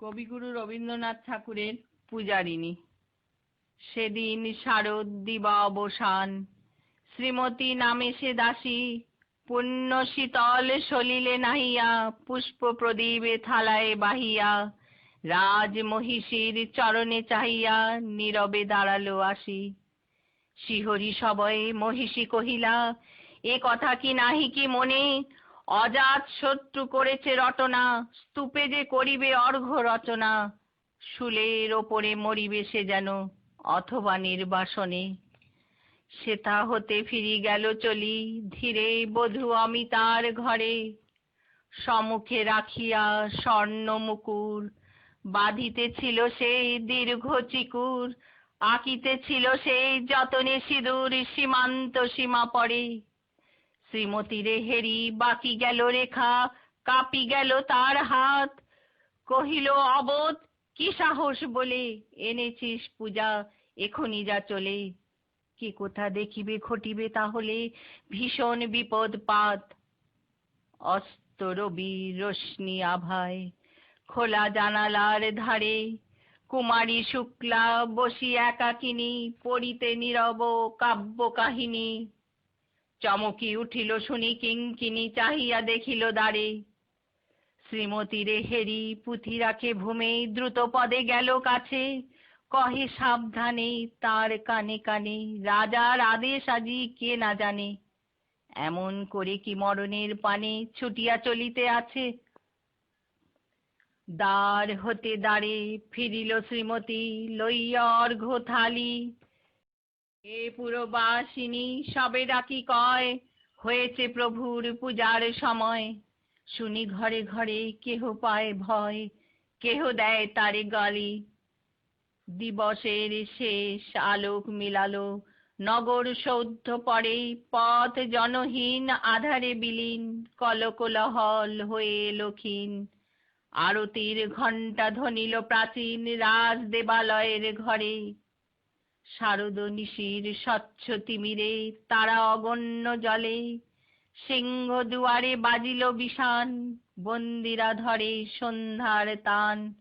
কবিগুরু রবীন্দ্রনাথ ঠাকুরের পূজারিণী। সেদিন শারদ দিবা অবসান শ্রীমতী নামে সে দাসী, পুণ্য শীতল সলিলে নাহিয়া, পুষ্প প্রদীপে থালায় বাহিয়া রাজ মহিষীর চরণে চাহিয়া নীরবে দাঁড়াল আসি। শিহরি সবয়ে মহিষী কহিলা, এ কথা কি নাহি কি মনে? অজাত শত্রু করেছে রটনা, স্তূপে যে করিবে অর্ঘ্য রচনা, শুলের ওপরে মরিবে সে যেন অথবা নির্বাসনে। সেথা হতে ফিরি গেল চলি, ধীরে বধূ অমিতার ঘরে। সমুখে রাখিয়া স্বর্ণ মুকুর, বাঁধিতেছিল সেই দীর্ঘ চিকুর, আঁকিতেছিল সেই যতনে সিঁদুর সীমান্ত সীমা পড়ে শ্রীমতীরে হেরি, বাকি গেল রেখা, কাঁপি গেল তার হাত। কহিল, অবোধ, কি সাহস বলে এনেছিস পূজা এখনি যা চলে। কি কোথা দেখিবে ঘটিবে তাহলে ভীষণ বিপদ পাত। অস্ত রবি রশ্মি আভায়, খোলা জানালার ধারে, কুমারী শুক্লা বসি একাকিনী, পড়িতে নীরব কাব্য কাহিনী চমকি উঠিল শুনি কিঙ্কিনি চাহিয়া দেখিল দ্বারে। শ্রীমতীরে হেরি পুঁথি রাখে ভূমে দ্রুত পদে গেল কাছে। কহে সাবধানে, তার কানে কানে, রাজার আদেশ আজি কে না জানে। এমন করে কি মরণের পানে ছুটিয়া চলিতে আছে। দ্বার হতে দাঁড়ে ফিরিল শ্রীমতী, লইয়া অর্ঘ্য থালি। এ পুরবাসিনী, সবে ডাকি কয়, হয়েছে প্রভুর পূজার সময়। শুনি ঘরে ঘরে কেহ পায় ভয়, কেহ দেয় তারে গালি। দিবসের শেষ আলোক মিলালো, নগর সৌদ্ধ পড়ে পথ জনহীন, আধারে বিলীন, কলকোলাহল হয়ে লক্ষীন আরতির ঘণ্টা ধ্বনিল প্রাচীন রাজ দেবালয়ের ঘরে। শারদ নিশির স্বচ্ছ তিমিরে তারা অগণ্য জলে। সিংহ দুয়ারে বাজিল বিষান বন্দিরা ধরে সন্ধ্যার তান।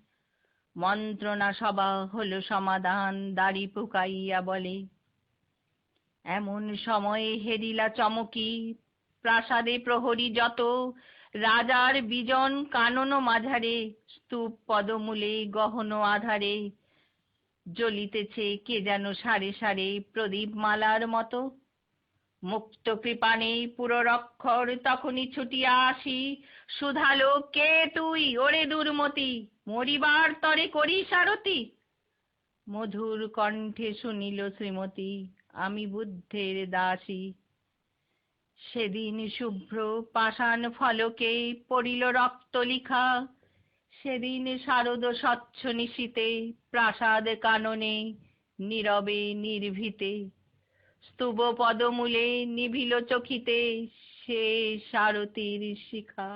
মন্ত্রণা সভা হলো সমাধান, দাড়ি পুকাইয়া বলে। এমন সময়ে হেরিলা চমকি, প্রাসাদে প্রহরী যত, রাজার বিজন কানন মাঝারে, স্তূপ পদমূলে গহন আধারে। জ্বলিতেছে, কে যেন সারে সারে প্রদীপ মালার মতো। মুক্ত কৃপানে পুররক্ষর তখনই ছুটিয়া আসি। সুধালো, কে তুই? ওরে দুর্মতি, মরিবার তরে করি সারতি মধুর কণ্ঠে শুনিল শ্রীমতী, আমি বুদ্ধের দাসী। সেদিন শুভ্র পাষাণ ফলকে পড়িল রক্ত লিখা। সেদিন শারদ স্বচ্ছ নিশীতে, প্রাসাদ কাননে, নীরবে নির্ভীতে, স্তুব পদমূলে নিভিল চকিতে সে সারথীর শিখা।